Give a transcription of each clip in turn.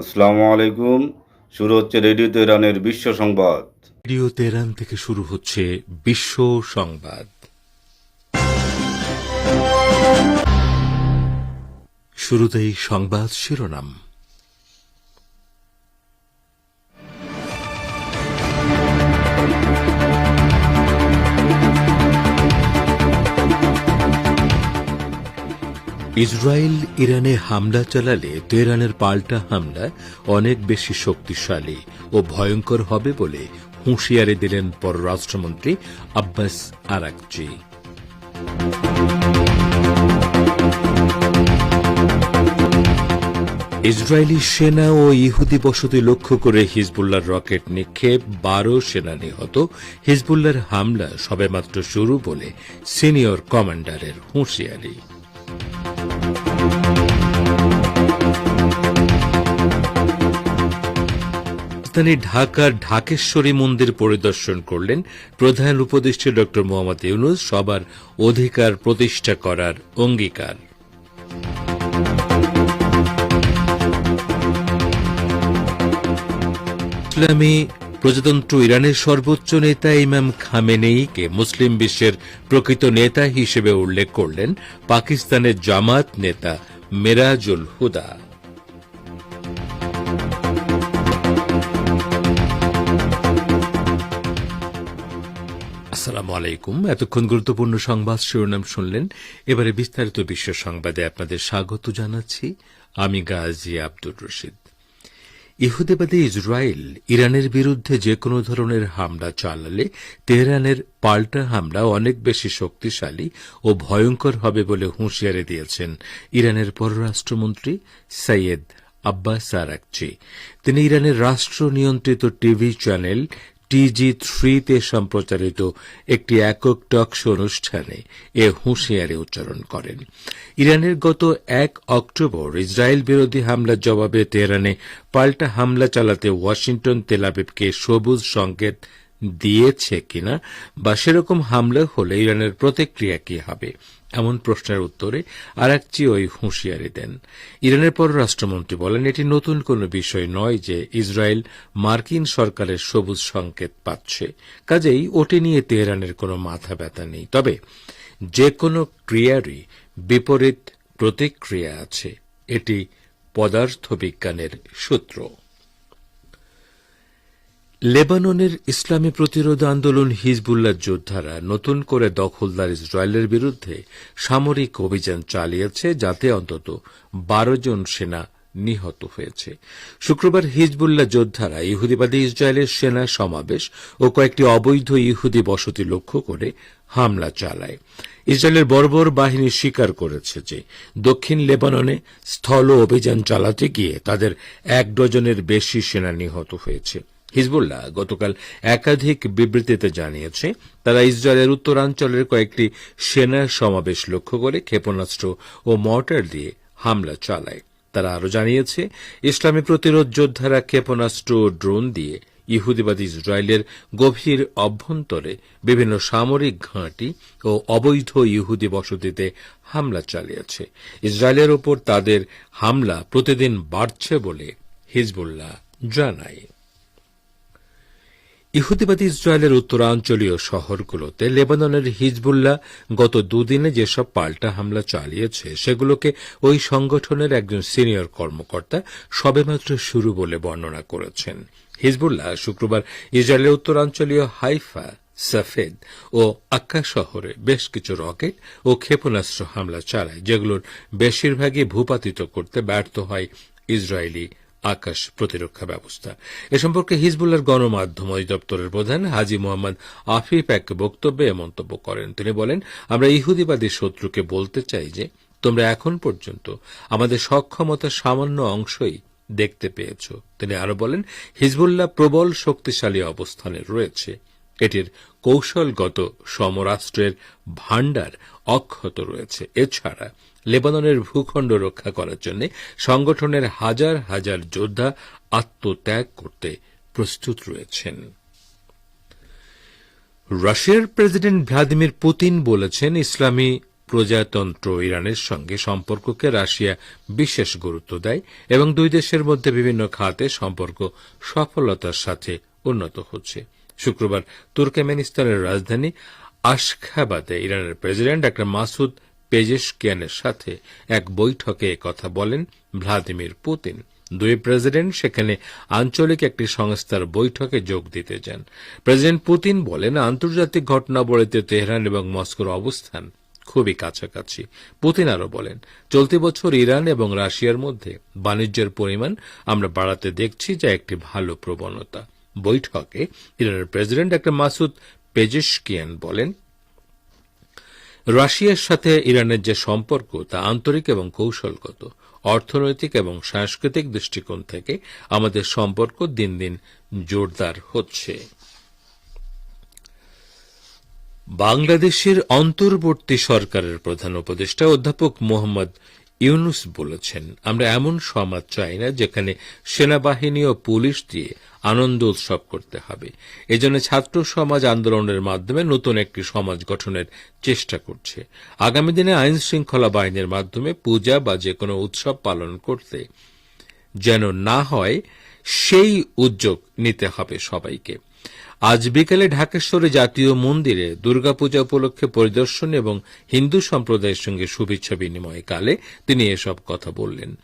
আসসালামু আলাইকুম। শুরু হচ্ছে রেডিও তেহরানের বিশ্ব সংবাদ। রেডিও তেহরান থেকে শুরু হচ্ছে বিশ্ব সংবাদ। শুরুতেই সংবাদ শিরোনাম। ইসরায়েল ইরানে হামলা চালালে তেহরানের পাল্টা হামলা অনেক বেশি শক্তিশালী ও ভয়ঙ্কর হবে বলে হুঁশিয়ারি দিলেন পররাষ্ট্রমন্ত্রী আব্বাস আরাকচি। ইসরায়েলি সেনা ও ইহুদি বসতি লক্ষ্য করে হিজবুল্লাহর রকেট নিক্ষেপ বারো সেনা নিহত। হিজবুল্লাহর হামলা সবেমাত্র শুরু বলে সিনিয়র কমান্ডারের হুঁশিয়ারি। রাজধানী ঢাকার ঢাকেশ্বরী মন্দির পরিদর্শন করলেন প্রধান উপদেষ্টা ড মোহাম্মদ ইউনুস। সবার অধিকার প্রতিষ্ঠা করার অঙ্গীকার। ইসলামী প্রজাতন্ত্র ইরানের সর্বোচ্চ নেতা ইমাম খামেনেইকে মুসলিম বিশ্বের প্রকৃত নেতা হিসেবে উল্লেখ করলেন পাকিস্তানের জামাত নেতা মেরাজুল হুদা। আসসালামু আলাইকুম। এতক্ষণ গুরুত্বপূর্ণ সংবাদ শিরোনাম শুনলেন। এবারে বিস্তারিত বিশ্ব সংবাদে আপনাদের স্বাগত জানাচ্ছি। আমি গাজী আব্দুর রশিদ। ইহুদিবাদী ইসরায়েল ইরানের বিরুদ্ধে যে কোনো ধরনের হামলা চালালে তেহরানের পাল্টা হামলা অনেক বেশি শক্তিশালী ও ভয়ঙ্কর হবে বলে হুঁশিয়ারি দিয়েছেন ইরানের পররাষ্ট্রমন্ত্রী সৈয়দ আব্বাস আরাকচি। তিনি ইরানের রাষ্ট্র নিয়ন্ত্রিত টিভি চ্যানেল টিজি থ্রিতে সম্প্রচারিত একটি একক টক শো অনুষ্ঠানে এ হুঁশিয়ারি উচ্চারণ করেন। ইরানের গত এক অক্টোবর ইসরায়েল বিরোধী হামলার জবাবে তেহরানে পাল্টা হামলা চালাতে ওয়াশিংটন তেলাবিবকে সবুজ সংকেত দিয়েছে কিনা বা সেরকম হামলা হলে ইরানের প্রতিক্রিয়া কি হবে? এমন প্রশ্নের উত্তরে আর আরাকচি ওই হুঁশিয়ারি দেন। ইরানের পররাষ্ট্রমন্ত্রী বলেন, এটি নতুন কোনো বিষয় নয় যে ইসরায়েল মার্কিন সরকারের সবুজ সংকেত পাচ্ছে। কাজেই ওটি নিয়ে তেহরানের কোনো মাথা ব্যথা নেই। তবে যে কোনো ক্রিয়ারই বিপরীত প্রতিক্রিয়া আছে। এটি পদার্থবিজ্ঞানের সূত্র। লেবাননের ইসলামী প্রতিরোধ আন্দোলন হিজবুল্লাহ যোদ্ধারা নতুন করে দখলদার ইসরায়েলের বিরুদ্ধে সামরিক অভিযান চালিয়েছে, যাতে অন্তত বারো জন সেনা নিহত হয়েছে। শুক্রবার হিজবুল্লাহ যোদ্ধারা ইহুদিবাদী ইসরায়েলের সেনা সমাবেশ ও কয়েকটি অবৈধ ইহুদি বসতি লক্ষ্য করে হামলা চালায়। ইসরায়েলের বর্বর বাহিনী স্বীকার করেছে যে, দক্ষিণ লেবাননে স্থল অভিযান চালাতে গিয়ে তাদের এক ডজনের বেশি সেনা নিহত হয়েছে। হিজবুল্লাহ গতকাল একাধিক বিবৃতিতে জানিয়েছে, তারা ইসরায়েলের উত্তরাঞ্চলের কয়েকটি সেনা সমাবেশ লক্ষ্য করে ক্ষেপণাস্ত্র ও মর্টার দিয়ে হামলা চালায়। তারা আরও জানিয়েছে, ইসলামী প্রতিরোধ যোদ্ধারা ক্ষেপণাস্ত্র ড্রোন দিয়ে ইহুদিবাদী ইসরায়েলের গভীর অভ্যন্তরে বিভিন্ন সামরিক ঘাঁটি ও অবৈধ ইহুদি বসতিতে হামলা চালিয়েছে। ইসরায়েলের ওপর তাদের হামলা প্রতিদিন বাড়ছে বলে হিজবুল্লাহ জানায়। ইহুদিবাদী ইসরায়েলের উত্তরাঞ্চলীয় শহরগুলোতে লেবাননের হিজবুল্লাহ গত দুদিনে যেসব পাল্টা হামলা চালিয়েছে, সেগুলোকে ওই সংগঠনের একজন সিনিয়র কর্মকর্তা সবেমাত্র শুরু বলে বর্ণনা করেছেন। হিজবুল্লাহ শুক্রবার ইসরায়েলের উত্তরাঞ্চলীয় হাইফা, সাফেদ ও আক্কা শহরে বেশ কিছু রকেট ও ক্ষেপণাস্ত্র হামলা চালায়, যেগুলোর বেশিরভাগই ভূপাতিত করতে ব্যর্থ হয় ইসরায়েলি আকাশ প্রতিরক্ষা ব্যবস্থা। এ সম্পর্কে হিজবুল্লার গণমাধ্যম অধিদপ্তরের প্রধান হাজি মোহাম্মদ আফিফ এক বক্তব্যে মন্তব্য করেন। তিনি বলেন, আমরা ইহুদিবাদী শত্রুকে বলতে চাই যে, তোমরা এখন পর্যন্ত আমাদের সক্ষমতার সামান্য অংশই দেখতে পেয়েছ। তিনি আরও বলেন, হিজবুল্লাহ প্রবল শক্তিশালী অবস্থানে রয়েছে। এটির কৌশলগত সমরাষ্ট্রের ভাণ্ডার অক্ষত রয়েছে। এছাড়া লেবাননের ভূখণ্ড রক্ষা করার জন্য সংগঠনের হাজার হাজার যোদ্ধা আত্মত্যাগ করতে প্রস্তুত রয়েছেন। রাশিয়ার প্রেসিডেন্ট ভ্লাদিমির পুতিন বলেছেন, ইসলামী প্রজাতন্ত্র ইরানের সঙ্গে সম্পর্ককে রাশিয়া বিশেষ গুরুত্ব দেয় এবং দুই দেশের মধ্যে বিভিন্ন খাতে সম্পর্ক সফলতার সাথে উন্নত হচ্ছে। শুক্রবার তুর্কমেনিস্তানের রাজধানী আশখাবাদে ইরানের প্রেসিডেন্ট ডা মাসুদ পেজেশকিয়ানের সাথে এক বৈঠকে কথা বলেন ভ্লাদিমির পুতিন। দুই প্রেসিডেন্ট সেখানে আঞ্চলিক একটি সংস্থার বৈঠকে যোগ দিতে যান প্রেসিডেন্ট পুতিন বলেন, আন্তর্জাতিক ঘটনাবলীতে তেহরান এবং মস্কোর অবস্থান খুবই কাছাকাছি। পুতিন আরও বলেন, চলতি বছর ইরান এবং রাশিয়ার মধ্যে বাণিজ্যের পরিমাণ আমরা বাড়াতে দেখছি যা একটি ভালো প্রবণতা। বৈঠকে ইরানের প্রেসিডেন্ট একটা মাসুদ পেজেশকিয়ান বলেন, রাশিয়ার সাথে ইরানের যে সম্পর্ক তা আন্তরিক এবং কৌশলগত, অর্থনৈতিক এবং সাংস্কৃতিক দৃষ্টিকোণ থেকে আমাদের সম্পর্ক দিন দিন জোরদার হচ্ছে। বাংলাদেশের অন্তর্বর্তী সরকারের প্রধান উপদেষ্টা অধ্যাপক মোহাম্মদ ইউনুস বলেছেন, আমরা এমন সমাজ চাই না যেখানে সেনাবাহিনী ও পুলিশ দিয়ে আনন্দ উৎসব করতে হবে। এজন্য ছাত্র সমাজ আন্দোলনের মাধ্যমে নতুন একটি সমাজ গঠনের চেষ্টা করছে। আগামী দিনে আইন শৃঙ্খলা বাহিনীর মাধ্যমে পূজা বা যে কোনো উৎসব পালন করতে যেন না হয়, সেই উদ্যোগ নিতে হবে সবাইকে। আজ বিকেলে ঢাকেশ্বরে জাতীয় মন্দিরে দুর্গাপূজা উপলক্ষে পরিদর্শন এবং হিন্দু সম্প্রদায়ের সঙ্গে শুভেচ্ছা বিনিময় কালে তিনি এসব কথা বললেন।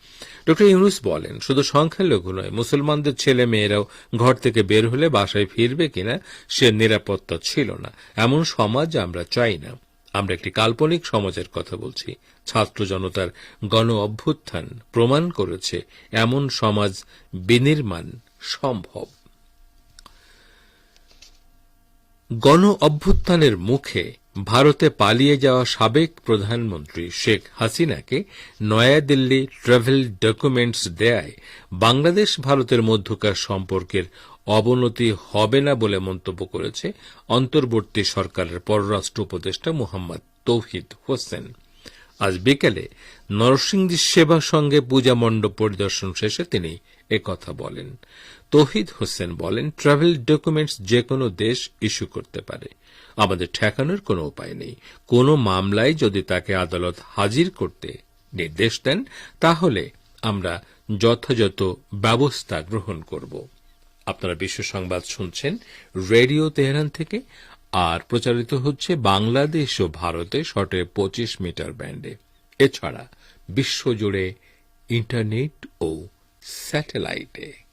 ড ইউনুস বলেন, শুধু সংখ্যালঘু নয়, মুসলমানদের ছেলে মেয়েরাও ঘর থেকে বের হলে বাসায় ফিরবে কিনা সে নিরাপত্তা ছিল না। এমন সমাজ আমরা চাই না। আমরা একটি কাল্পনিক সমাজের কথা বলছি। ছাত্র জনতার গণ অভ্যুত্থান প্রমাণ করেছে, এমন সমাজ বিনির্মাণ সম্ভব। গণ অভ্যুত্থানের মুখে ভারতে পালিয়ে যাওয়া সাবেক প্রধানমন্ত্রী শেখ হাসিনাকে নয়াদিল্লি ট্রাভেল ডকুমেন্টস দেয় বাংলাদেশ ভারতের মধ্যকার সম্পর্কের অবনতি হবে না বলে মন্তব্য করেছে অন্তর্বর্তী সরকারের পররাষ্ট্র উপদেষ্টা মোহাম্মদ তৌহিদ হোসেন। আজ বিকেলে নরসিংদী সেবা সঙ্গে পূজা মণ্ডপ পরিদর্শন শেষে তিনি একথা বলেন। তৌহিদ হোসেন বলেন ট্রাভেল ডকুমেন্টস যে কোনো দেশ ইস্যু করতে পারে। আমাদের ঠেকানোর কোনো উপায় নেই। কোনো মামলায় যদি তাকে আদালত হাজির করতে নির্দেশ দেন, তাহলে আমরা যথাযথ ব্যবস্থা গ্রহণ করব। আপনারা বিশ্ব সংবাদ শুনছেন রেডিও তেহরান থেকে, আর প্রচারিত হচ্ছে বাংলাদেশ ও ভারতে শটে পঁচিশ মিটার ব্যান্ডে। এছাড়া বিশ্বজুড়ে ইন্টারনেট ও স্যাটেলাইটে।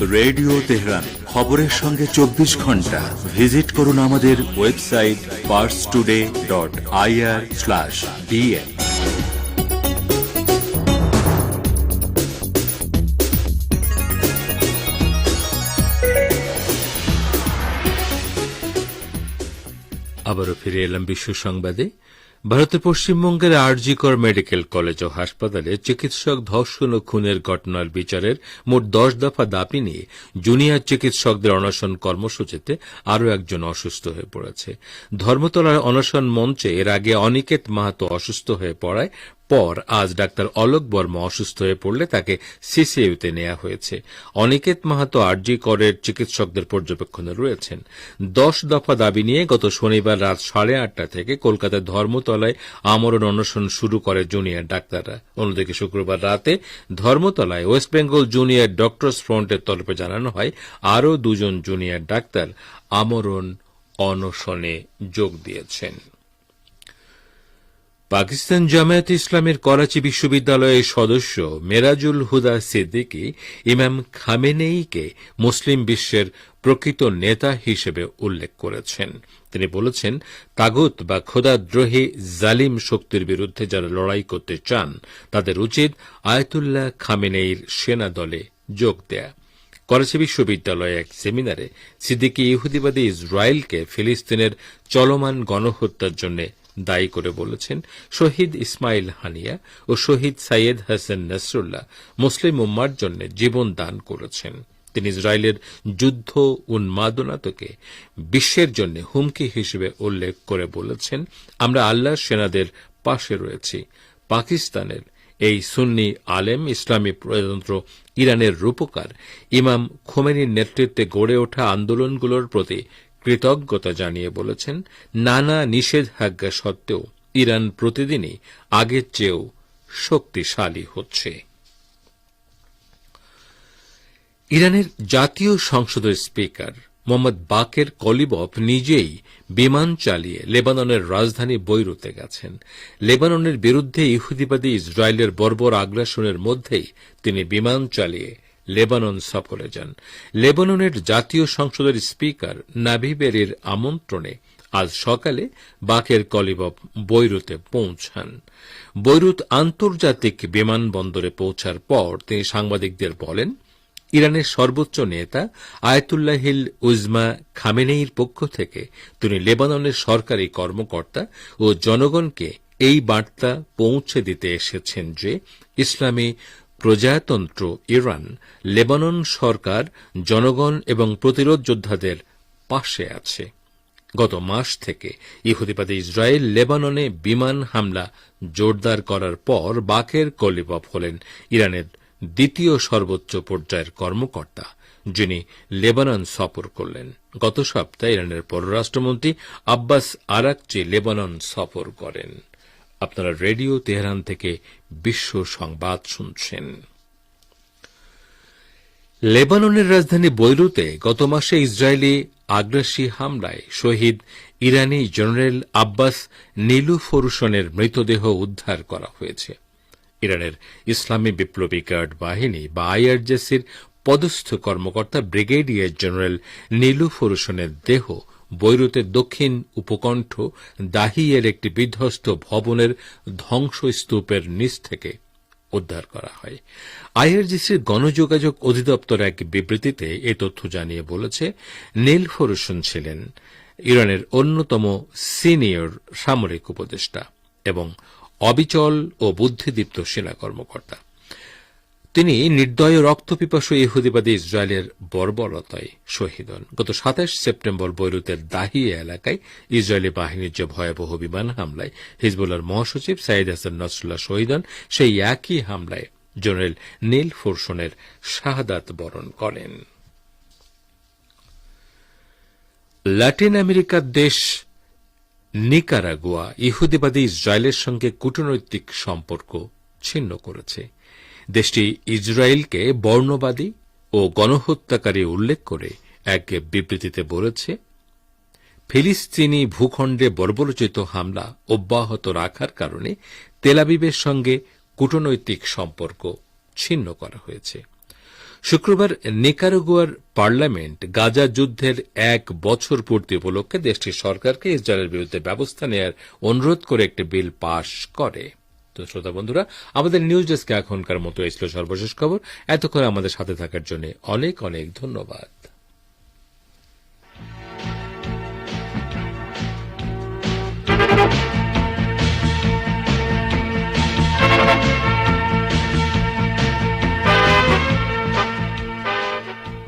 রেডিও তেহরান, খবরের সঙ্গে চব্বিশ ঘণ্টা। ভিজিট করুন আমাদের website Pars today dot IR slash আবারও ফিরে এলাম বিশ্ব সংবাদে। ভারতের পশ্চিমবঙ্গের আরজিকর মেডিকেল কলেজ ও হাসপাতালে চিকিৎসক ধর্ষণ ও খুনের ঘটনার বিচারের মোট দশ দফা দাবি নিয়ে জুনিয়র চিকিৎসকদের অনশন কর্মসূচিতে আরও একজন অসুস্থ হয়ে পড়েছে। ধর্মতলার অনশন মঞ্চে এর আগে অনিকেত মাহাতো অসুস্থ হয়ে পড়ায় পর আজ ডাক্তার অলোক বর্মা অসুস্থ হয়ে পড়লে তাকে সিসিইউতে নেওয়া হয়েছে। অনিকেত মাহাতো আরজি করের চিকিৎসকদের পর্যবেক্ষণে রয়েছেন। দশ দফা দাবি নিয়ে গত শনিবার রাত সাড়ে আটটা থেকে কলকাতার ধর্মতলায় আমরণ অনশন শুরু করে জুনিয়র ডাক্তাররা। অন্যদিকে শুক্রবার রাতে ধর্মতলায় ওয়েস্ট বেঙ্গল জুনিয়র ডক্টরস ফ্রন্টের তরফে জানানো হয়, আরও দুজন জুনিয়র ডাক্তার আমরণ অনশনে যোগ দিয়েছেন। পাকিস্তান জামায়াত ইসলামের করাচি বিশ্ববিদ্যালয়ের সদস্য মেরাজুল হুদা সিদ্দিকি ইমাম খামেনেইকে মুসলিম বিশ্বের প্রকৃত নেতা হিসেবে উল্লেখ করেছেন। তিনি বলেছেন, তাগুত বা খোদাদ্রোহী জালিম শক্তির বিরুদ্ধে যারা লড়াই করতে চান, তাদের উচিত আয়তুল্লাহ খামেনেইর সেনা দলে যোগ দেয়া। করাচি বিশ্ববিদ্যালয়ে এক সেমিনারে সিদ্দিকি ইহুদিবাদী ইসরায়েলকে ফিলিস্তিনের চলমান গণহত্যার জন্য দায়ী করে বলেছেন, শহীদ ইসমাইল হানিয়া ও শহীদ সাইয়েদ হাসান নসরুল্লাহ মুসলিম উম্মার জন্য জীবন দান করেছেন। তিনি ইসরায়েলের যুদ্ধ উন্মাদনাতকে বিশ্বের জন্য হুমকি হিসেবে উল্লেখ করে বলেছেন, আমরা আল্লাহর সেনাদের পাশে রয়েছি। পাকিস্তানের এই সুন্নি আলেম ইসলামী প্রজাতন্ত্র ইরানের রূপকার ইমাম খোমেনির নেতৃত্বে গড়ে ওঠা আন্দোলনগুলোর প্রতি কৃতজ্ঞতা জানিয়ে বলেছেন, নানা নিষেধাজ্ঞা সত্ত্বেও ইরান প্রতিদিনই আগের চেয়েও শক্তিশালী হচ্ছে। ইরানের জাতীয় সংসদের স্পিকার মোহাম্মদ বাকের কলিবফ নিজেই বিমান চালিয়ে লেবাননের রাজধানী বৈরুতে গেছেন। লেবাননের বিরুদ্ধে ইহুদিবাদী ইসরায়েলের বর্বর আগ্রাসনের মধ্যেই তিনি বিমান চালিয়ে লেবানন সফরে যান। লেবাননের জাতীয় সংসদের স্পিকার নাভিবেরির আমন্ত্রণে আজ সকালে বাকের কলিবফ বৈরুতে পৌঁছান। বৈরুত আন্তর্জাতিক বিমানবন্দরে পৌঁছার পর তিনি সাংবাদিকদের বলেন, ইরানের সর্বোচ্চ নেতা আয়াতুল্লাহিল উজমা খামেনেইর পক্ষ থেকে তিনি লেবাননের সরকারি কর্মকর্তা ও জনগণকে এই বার্তা পৌঁছে দিতে এসেছেন যে ইসলামী প্রজাতন্ত্র ইরান, লেবানন সরকার, জনগণ এবং প্রতিরোধ যোদ্ধাদের পাশে আছে। গত মাস থেকে ইহুদিবাদী ইসরায়েল লেবাননে বিমান হামলা জোরদার করার পর বাকের কলিবফ হলেন ইরানের দ্বিতীয় সর্বোচ্চ পর্যায়ের কর্মকর্তা, যিনি লেবানন সফর করলেন। গত সপ্তাহে ইরানের পররাষ্ট্রমন্ত্রী আব্বাস আরাকচি লেবানন সফর করেন। আপনারা রেডিও তেহরান থেকে বিশ্ব সংবাদ শুনছেন। লেবাননের রাজধানী বৈরুতে গত মাসে ইসরায়েলি আগ্রাসী হামলায় শহীদ ইরানি জেনারেল আব্বাস নীলু ফরুসনের মৃতদেহ উদ্ধার করা হয়েছে। ইরানের ইসলামী বিপ্লবী গার্ড বাহিনী বা আইআরজেসির পদস্থ কর্মকর্তা ব্রিগেডিয়ার জেনারেল নীলু ফরুসনের দেহ বৈরুতের দক্ষিণ উপকণ্ঠ দাহিয়ের একটি বিধ্বস্ত ভবনের ধ্বংসস্তূপের নিচ থেকে উদ্ধার করা হয়। আইআরজিসির গণযোগাযোগ অধিদপ্তর এক বিবৃতিতে এ তথ্য জানিয়ে বলেছে নীল ফরুসন ছিলেন ইরানের অন্যতম সিনিয়র সামরিক উপদেষ্টা এবং অবিচল ও বুদ্ধিদীপ্ত সেনা কর্মকর্তা। তিনি নির্দয় রক্তপিপাসু ইহুদিবাদী ইসরায়েলের বর্বরতায় শহীদ হন। গত সাতাশ সেপ্টেম্বর বৈরুতের দাহিয়া এলাকায় ইসরায়েলি বাহিনীর যে ভয়াবহ বিমান হামলায় হিজবুল্লার মহাসচিব সাইদ হাসান নসরুল্লাহ শহীদ হন, সেই একই হামলায় জেনারেল নীল ফোরসনের শাহাদাত বরণ করেন। ল্যাটিন আমেরিকার দেশ নিকারাগুয়া ইহুদিবাদী ইসরায়েলের সঙ্গে কূটনৈতিক সম্পর্ক ছিন্ন করেছে। দেশটি ইসরায়েলকে বর্ণবাদী ও গণহত্যাকারী উল্লেখ করে এক বিবৃতিতে বলেছে, ফিলিস্তিনি ভূখণ্ডে বর্বরচিত হামলা অব্যাহত রাখার কারণে তেলাবিবের সঙ্গে কূটনৈতিক সম্পর্ক ছিন্ন করা হয়েছে। শুক্রবার নিকারাগুয়ার পার্লামেন্ট গাজা যুদ্ধের এক বছর পূর্তি উপলক্ষে দেশটির সরকারকে ইসরায়েলের বিরুদ্ধে ব্যবস্থা নেওয়ার অনুরোধ করে একটি বিল পাশ করে। তো শ্রোতা বন্ধুরা, আমাদের নিউজ ডেস্কে এখনকার মতো এই ছিল সর্বশেষ খবর। এতক্ষণ আমাদের সাথে থাকার জন্য অনেক অনেক ধন্যবাদ।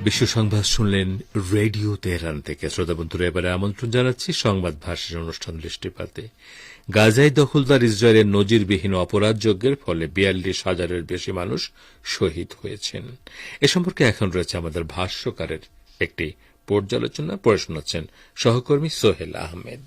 বিশ্ব সংবাদ শুনলেন রেডিও তেহরান থেকে। শ্রোতা বন্ধুরা, এবারে আমন্ত্রণ জানাচ্ছি সংবাদ ভাষার অনুষ্ঠান দৃষ্টিপাতে। গাজায় দখলদার ইসরায়েলের নজিরবিহীন অপরাধযজ্ঞের ফলে বিয়াল্লিশ হাজারের বেশি মানুষ শহীদ হয়েছেন। এ সম্পর্কে এখন রয়েছে আমাদের ভাষ্যকারের একটি পর্যালোচনা। পড়ে শোনাচ্ছেন সহকর্মী সোহেল আহমেদ।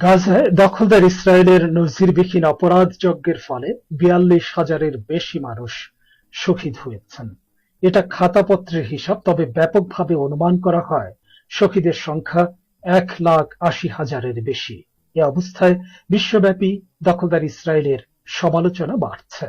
গাজায় দখলদার ইসরায়েলের নজিরবিহীন অপরাধ যজ্ঞের ফলে বিয়াল্লিশ হাজারের বেশি মানুষ শহীদ হয়েছেন। এটা খাতাপত্রের হিসাব, তবে ব্যাপকভাবে অনুমান করা হয় শহীদের সংখ্যা এক লাখ আশি হাজারের বেশি। এ অবস্থায় বিশ্বব্যাপী দখলদার ইসরায়েলের সমালোচনা বাড়ছে।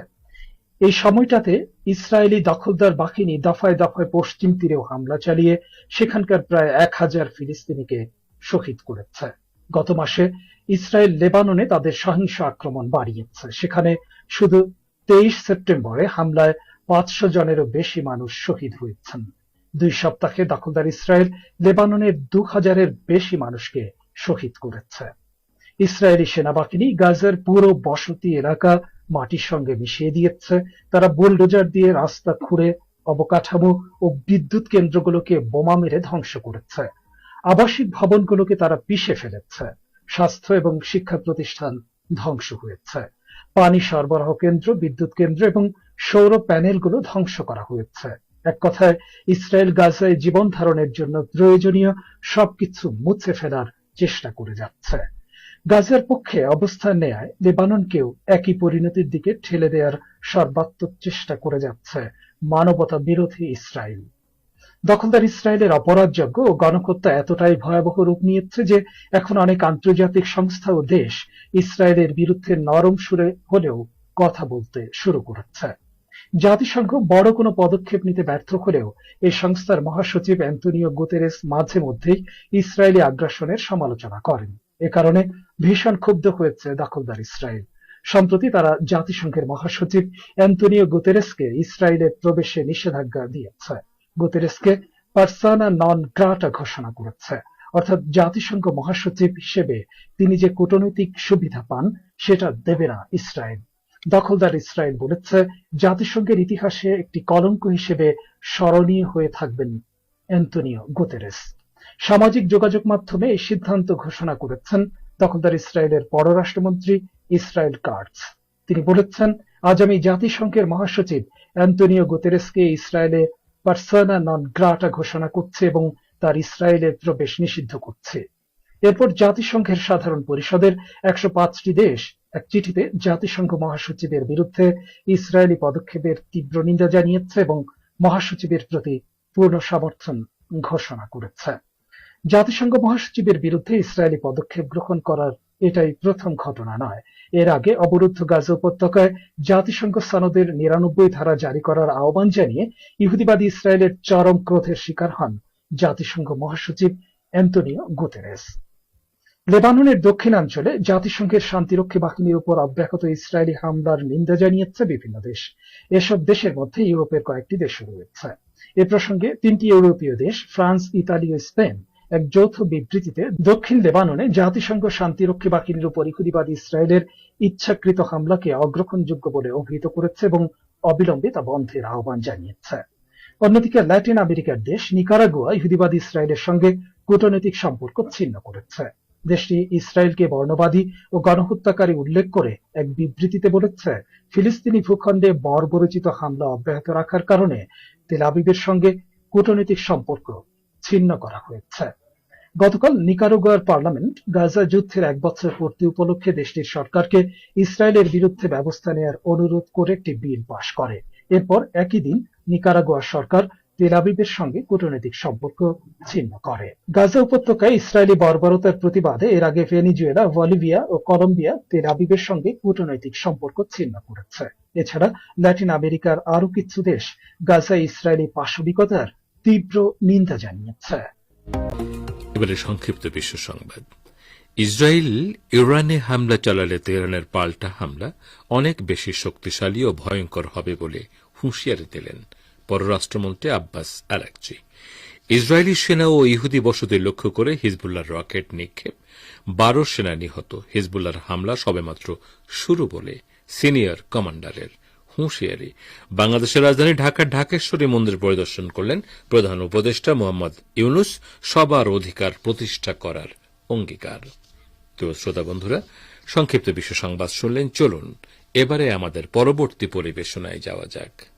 এই সময়টাতে ইসরায়েলি দখলদার বাহিনী দফায় দফায় পশ্চিম তীরেও হামলা চালিয়ে সেখানকার প্রায় এক হাজার ফিলিস্তিনিকে শহীদ করেছে। গত মাসে ইসরায়েল লেবাননে তাদের সহিংস আক্রমণ বাড়িয়েছে। সেখানে শুধু তেইশ সেপ্টেম্বরে হামলায় পাঁচশো জনেরও বেশি মানুষ শহীদ হয়েছেন। দুই সপ্তাহে দখলদার ইসরায়েল লেবাননের দু হাজারের বেশি মানুষকে শহীদ করেছে। ইসরায়েলি সেনাবাহিনী গাজার পুরো বসতি এলাকা মাটির সঙ্গে মিশিয়ে দিয়েছে। তারা বুলডোজার দিয়ে রাস্তা খুঁড়ে অবকাঠামো ও বিদ্যুৎ কেন্দ্রগুলোকে বোমা মেরে ধ্বংস করেছে। আবাসিক ভবনগুলোকে তারা পিষে ফেলেছে। স্বাস্থ্য এবং শিক্ষা প্রতিষ্ঠান ধ্বংস হয়েছে। পানি সরবরাহ কেন্দ্র, বিদ্যুৎ কেন্দ্র এবং সৌর প্যানেলগুলো ধ্বংস করা হয়েছে। এক কথায়, ইসরায়েল গাজায় জীবন ধারণের জন্য প্রয়োজনীয় সবকিছু মুছে ফেলার চেষ্টা করে যাচ্ছে। গাজার পক্ষে অবস্থান নেয় লেবাননকেও একই পরিণতির দিকে ঠেলে দেওয়ার সর্বাত্মক চেষ্টা করে যাচ্ছে মানবতা বিরোধী ইসরায়েল। দখলদার ইসরায়েলের অপরাধযোগ্য ও গণহত্যা এতটাই ভয়াবহ রূপ নিয়েছে যে এখন অনেক আন্তর্জাতিক সংস্থা ও দেশ ইসরায়েলের বিরুদ্ধে নরম সুরে হলেও কথা বলতে শুরু করেছে। জাতিসংঘ বড় কোনো পদক্ষেপ নিতে ব্যর্থ হলেও এই সংস্থার মহাসচিব অ্যান্তনিও গুতেরেস মাঝে মধ্যেই ইসরায়েলি আগ্রাসনের সমালোচনা করেন। এ কারণে ভীষণ ক্ষুব্ধ হয়েছে দখলদার ইসরায়েল। সম্প্রতি তারা জাতিসংঘের মহাসচিব অ্যান্তনিও গুতেরেসকে ইসরায়েলের প্রবেশে নিষেধাজ্ঞা দিয়েছে। গুতেরেসকে পার্সানা নন গ্রাটা ঘোষণা করেছে। অর্থাৎ জাতিসংঘ মহাসচিব হিসেবে তিনি যে কূটনৈতিক সুবিধা পান, সেটা দেবে না ইসরায়েল। দখলদার ইসরায়েল বলেছে, জাতিসংঘের ইতিহাসে একটি কলঙ্ক হিসেবে স্মরণীয় হয়ে থাকবেন অ্যান্তনিও গুতেরেস। সামাজিক যোগাযোগ মাধ্যমে এই সিদ্ধান্ত ঘোষণা করেছেন দখলদার ইসরায়েলের পররাষ্ট্রমন্ত্রী ইসরায়েল কার্টস। তিনি বলেছেন, আজ আমি জাতিসংঘের মহাসচিব অ্যান্তনিও গুতেরেসকে ইসরায়েলে পার্সোনা নন গ্রাটা ঘোষণা করছে এবং তার ইসরায়েলের প্রবেশ নিষিদ্ধ করছে। এরপর জাতিসংঘের সাধারণ পরিষদের একশো পাঁচটি দেশ এক চিঠিতে জাতিসংঘ মহাসচিবের বিরুদ্ধে ইসরায়েলি পদক্ষেপের তীব্র নিন্দা জানিয়েছে এবং মহাসচিবের প্রতি পূর্ণ সমর্থন ঘোষণা করেছে। জাতিসংঘ মহাসচিবের বিরুদ্ধে ইসরায়েলি পদক্ষেপ গ্রহণ করার এটাই প্রথম ঘটনা নয়। এর আগে অবরুদ্ধ গাজা উপত্যকায় জাতিসংঘ সনদের নিরানব্বই ধারা জারি করার আহ্বান জানিয়ে ইহুদিবাদী ইসরায়েলের চরম ক্রোধের শিকার হন জাতিসংঘ মহাসচিব অ্যান্তনিও গুতেরেস। লেবাননের দক্ষিণাঞ্চলে জাতিসংঘের শান্তিরক্ষী বাহিনীর উপর অব্যাহত ইসরায়েলি হামলার নিন্দা জানিয়েছে বিভিন্ন দেশ। এসব দেশের মধ্যে ইউরোপের কয়েকটি দেশও রয়েছে। এ প্রসঙ্গে তিনটি ইউরোপীয় দেশ, ফ্রান্স, ইতালি ও স্পেন এক যৌথ বিবৃতিতে দক্ষিণ লেবাননে জাতিসংঘ শান্তিরক্ষী বাহিনীর উপর ইহুদিবাদী ইসরায়েলের ইচ্ছাকৃত হামলাকে অগ্রহণযোগ্য বলে অভিহিত করেছে এবং অবিলম্বে তা বন্ধের আহ্বান জানিয়েছে। অন্যদিকে ল্যাটিন আমেরিকার দেশ নিকারাগুয়া ইহুদিবাদী ইসরায়েলের সঙ্গে কূটনৈতিক সম্পর্ক ছিন্ন করেছে। দেশটি ইসরায়েলকে বর্ণবাদী ও গণহত্যাকারী উল্লেখ করে এক বিবৃতিতে বলেছে, ফিলিস্তিনি ভূখণ্ডে বর্বরচিত হামলা অব্যাহত রাখার কারণে তেল আবিবের সঙ্গে কূটনৈতিক সম্পর্ক ছিন্ন করা হয়েছে। গতকাল নিকারাগুয়ার পার্লামেন্ট গাজা যুদ্ধের এক বছর পূর্তি উপলক্ষে দেশটির সরকারকে ইসরায়েলের বিরুদ্ধে ব্যবস্থা নেওয়ার অনুরোধ করে একটি বিল পাশ করে। এরপর একই দিন নিকারাগুয়া সরকার তেল আবিবের সঙ্গে কূটনৈতিক সম্পর্ক ছিন্ন করে। গাজা উপত্যকায় ইসরায়েলি বর্বরতার প্রতিবাদে এর আগে ভেনিজুয়েলা, বলিভিয়া ও কলম্বিয়া তেল আবিবের সঙ্গে কূটনৈতিক সম্পর্ক ছিন্ন করেছে। এছাড়া ল্যাটিন আমেরিকার আরও কিছু দেশ গাজায় ইসরায়েলি পাশবিকতার তীব্র নিন্দা জানিয়েছে। এবারে সংক্ষিপ্ত বিশ্ব সংবাদ। ইসরায়েল ইরানে হামলা চালালে তেহরানের পাল্টা হামলা অনেক বেশি শক্তিশালী ও ভয়ঙ্কর হবে বলে হুঁশিয়ারি দিলেন পররাষ্ট্রমন্ত্রী আব্বাস আরাকচি। ইসরায়েলি সেনা ও ইহুদি বসতি লক্ষ্য করে হিজবুল্লাহর রকেট নিক্ষেপ। বারো সেনা নিহত। হিজবুল্লার হামলা সবেমাত্র শুরু বলে সিনিয়র কমান্ডারের হুঁশিয়ারি। বাংলাদেশের রাজধানী ঢাকার ঢাকেশ্বরী মন্দির পরিদর্শন করলেন প্রধান উপদেষ্টা মোহাম্মদ ইউনুস। সবার অধিকার প্রতিষ্ঠা করার অঙ্গীকার। তো শ্রোতা বন্ধুরা, সংক্ষিপ্ত বিশ্ব সংবাদ শুনলেন, চলুন, এবারে আমাদের পরবর্তী পরিবেশনায় যাওয়া যাক।